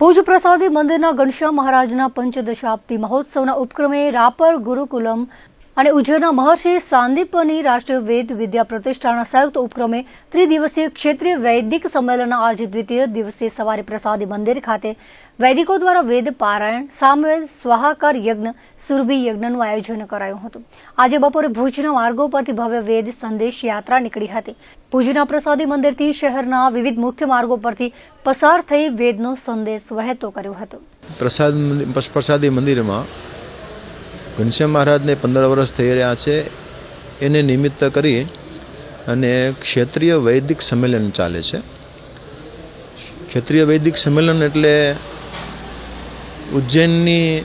ભુજ પ્રસાદી મંદિરના ઘનશ્યામ મહારાજના પંચદશાબ્દી મહોત્સવના ઉપક્રમે રાપર ગુરુકુલમ અને ઉજ્જૈનના મહર્ષિ સાંદીપની રાષ્ટ્રીય વેદ વિદ્યા પ્રતિષ્ઠાનના સંયુક્ત ઉપક્રમે ત્રિદિવસીય ક્ષેત્રીય વૈદિક સંમેલનના આજે દ્વિતીય દિવસે સવારે પ્રસાદી મંદિર ખાતે વૈદિકો દ્વારા વેદ પારાયણ, સામવેદ, સ્વાહાકાર યજ્ઞ, સુરભી યજ્ઞનું આયોજન કરાયું હતું. આજે બપોરે ભુજના માર્ગો પરથી ભવ્ય વેદ સંદેશ યાત્રા નીકળી હતી. ભુજના પ્રસાદી મંદિરથી શહેરના વિવિધ મુખ્ય માર્ગો પરથી પસાર થઈ વેદનો સંદેશ વહેતો કર્યો હતો. પ્રસાદી મંદિરમાં ઘનશ્યામ મહારાજને પંદર વર્ષ થઈ રહ્યા છે. એને નિમિત્ત કરી અને ક્ષેત્રીય વૈદિક સંમેલન ચાલે છે. ક્ષેત્રીય વૈદિક સંમેલન એટલે ઉજ્જૈનની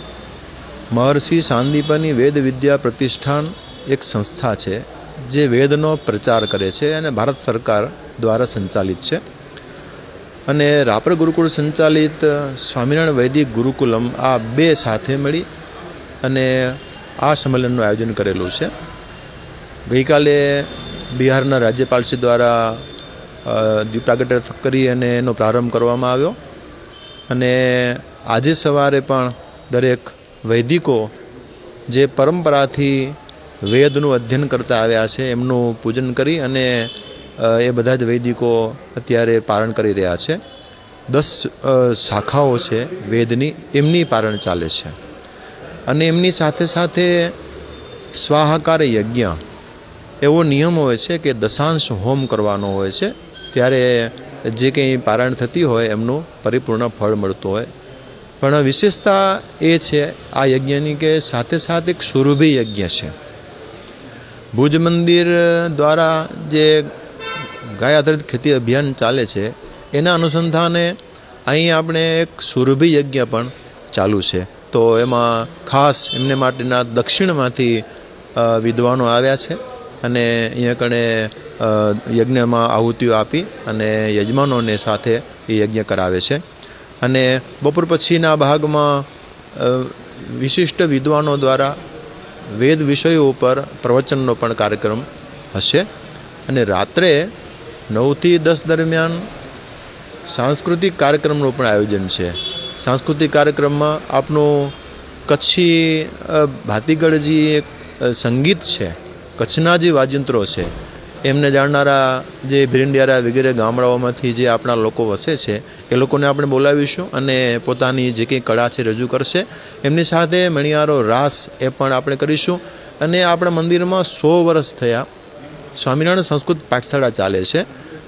મહર્ષિ સાંદીપની વેદ વિદ્યા પ્રતિષ્ઠાન એક સંસ્થા છે, જે વેદનો પ્રચાર કરે છે અને ભારત સરકાર દ્વારા સંચાલિત છે. અને રાપર ગુરુકુળ સંચાલિત સ્વામિનારાયણ વૈદિક ગુરુકુલમ આ બે સાથે મળી અને આ સંમેલનનું આયોજન કરેલું છે. ગઈકાલે બિહારના રાજ્યપાલશ્રી દ્વારા દીપ પ્રાગટ્ય કરી અને એનો પ્રારંભ કરવામાં આવ્યો. અને આજે સવારે પણ દરેક વૈદિકો જે પરંપરાથી વેદનું અધ્યયન કરતા આવ્યા છે, એમનું પૂજન કરી અને એ બધા જ વૈદિકો અત્યારે પારણ કરી રહ્યા છે. દસ શાખાઓ છે વેદની, એમની પારણ ચાલે છે. અને એમની સાથે સાથે સ્વાહાકાર યજ્ઞ. એવો નિયમ હોય છે કે દશાંશ હોમ કરવાનો હોય છે, ત્યારે જે કંઈ પારાયણ થતી હોય એમનું પરિપૂર્ણ ફળ મળતું હોય. પણ વિશેષતા એ છે, આ યજ્ઞની કે સાથે સાથે એક સુરભી યજ્ઞ છે. ભુજ મંદિર દ્વારા જે ગાય આધારિત ખેતી અભિયાન ચાલે છે, એના અનુસંધાને અહીં આપણે એક સુરભી યજ્ઞ પણ ચાલુ છે. તો એમાં ખાસ એમને માટેના દક્ષિણમાંથી વિદ્વાનો આવ્યા છે અને અહીંયા કણે યજ્ઞમાં આહુતિઓ આપી અને યજમાનોને સાથે એ યજ્ઞ કરાવે છે. અને બપોર પછીના ભાગમાં વિશિષ્ટ વિદ્વાનો દ્વારા વેદ વિષયો ઉપર પ્રવચનનો પણ કાર્યક્રમ હશે. અને રાત્રે નવથી દસ દરમિયાન સાંસ્કૃતિક કાર્યક્રમનું પણ આયોજન છે. સાંસ્કૃતિક કાર્યક્રમમાં આપનું કચ્છી ભાતીગળ જે એક સંગીત છે કચ્છના જે વાજિંત્રો છે. એમને જાણનારા જે ભીરંડિયારા વગેરે ગામડાઓમાંથી જે આપણા લોકો વસે છે, એ લોકોને આપણે બોલાવીશું અને પોતાની જે કંઈ કળા છે રજૂ કરશે. એમની સાથે મણિયારો રાસ એ પણ આપણે કરીશું. અને આપણા મંદિરમાં સો વર્ષ થયા સ્વામિનારાયણ સંસ્કૃત પાઠશાળા ચાલે છે.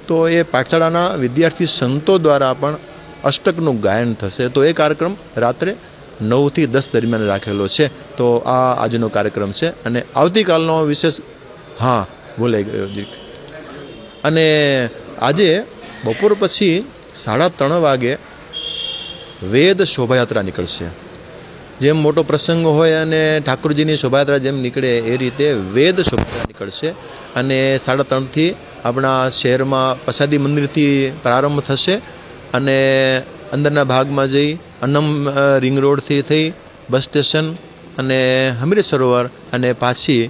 તો એ પાઠશાળાના વિદ્યાર્થી સંતો દ્વારા પણ અષ્ટકનું ગાયન થશે. તો એ કાર્યક્રમ રાત્રે નવથી દસ દરમિયાન રાખેલો છે. તો આ આજનો કાર્યક્રમ છે. અને આવતીકાલનો વિશેષ હા ભૂલાઈ ગયો દીક અને આજે બપોર પછી સાડા ત્રણ વાગે વેદ શોભાયાત્રા નીકળશે. જેમ મોટો પ્રસંગ હોય અને ઠાકોરજીની શોભાયાત્રા જેમ નીકળે એ રીતે વેદ શોભાયાત્રા નીકળશે. અને સાડા ત્રણથી આપણા શહેરમાં પ્રસાદી મંદિરથી પ્રારંભ થશે. અને અંદરના ભાગમાં જઈ અનમ રિંગ રોડથી થઈ બસ સ્ટેશન અને હમીર સરોવર અને પાછી